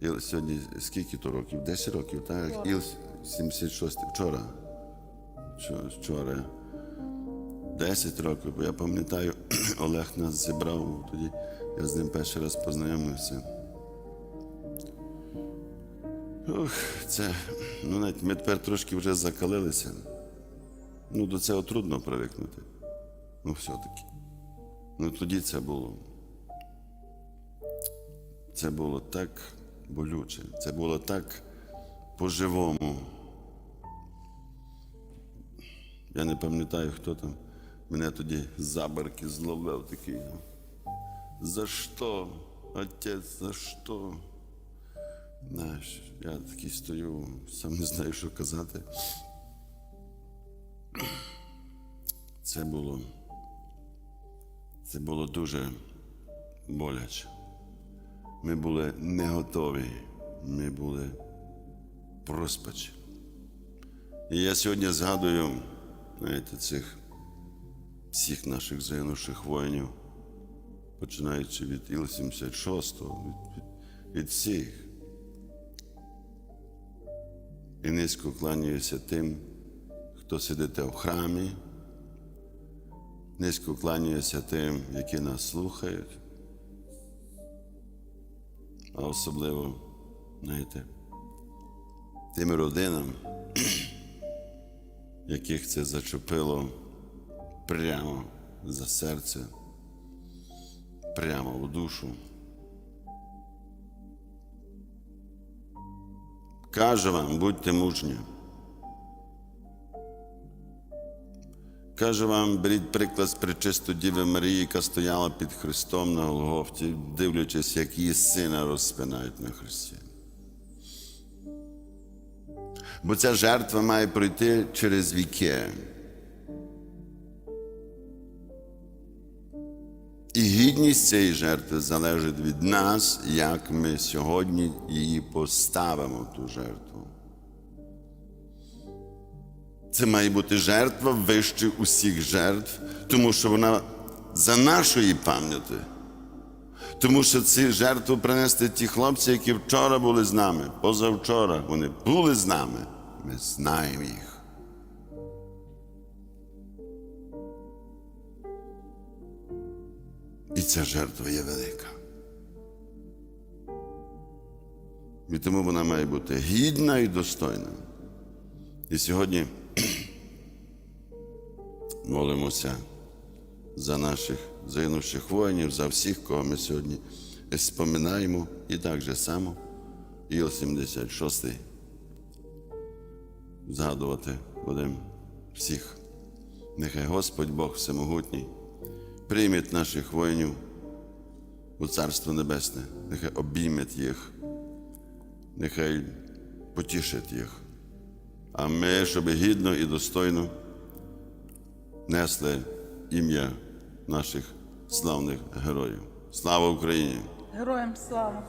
Іл сьогодні скільки то років? 10 років, так? Іл 76 вчора. Вчора- Вчора. 10 років, бо я пам'ятаю, Олег нас зібрав тоді, я з ним перший раз познайомився. Ух, це, ну навіть ми тепер трошки вже закалилися. Ну, до цього трудно привикнути. Ну, все-таки. Ну тоді це було. Це було так болюче, це було так по-живому. Я не пам'ятаю, хто там мене тоді за барки зловив такий. За що? Отець, за що? Знаєш, я такий стою, сам не знаю, що казати. Це було. Це було дуже боляче. Ми були не готові, ми були в розпачі. І я сьогодні згадую, знаєте, цих всіх наших загинувших воїнів, починаючи від Іл-76, від, від, всіх. І низько кланяюся тим, хто сидите в храмі, низько кланяюся тим, які нас слухають, а особливо, знаєте, тим родинам, яких це зачепило прямо за серце, прямо в душу. Каже вам, будьте мужні. Кажу вам, беріть приклад з причисту Діви Марії, яка стояла під Христом на Голгофті, дивлячись, як її сина розпинають на Христі. Бо ця жертва має пройти через віки. І гідність цієї жертви залежить від нас, як ми сьогодні її поставимо, ту жертву. Це має бути жертва вище усіх жертв, тому що вона за нашої пам'яті. Тому що ці жертву принесли ті хлопці, які вчора були з нами, позавчора вони були з нами. Ми знаємо їх. І ця жертва є велика. І тому вона має бути гідна і достойна. І сьогодні молимося за наших загинувших воїнів, за всіх, кого ми сьогодні споминаємо, і так же само Іл-76 згадувати будемо всіх. Нехай Господь Бог Всемогутній прийме наших воїнів у Царство Небесне, нехай обійме їх, нехай потішить їх. А ми, щоб гідно і достойно несли ім'я наших славних героїв. Слава Україні! Героям слава!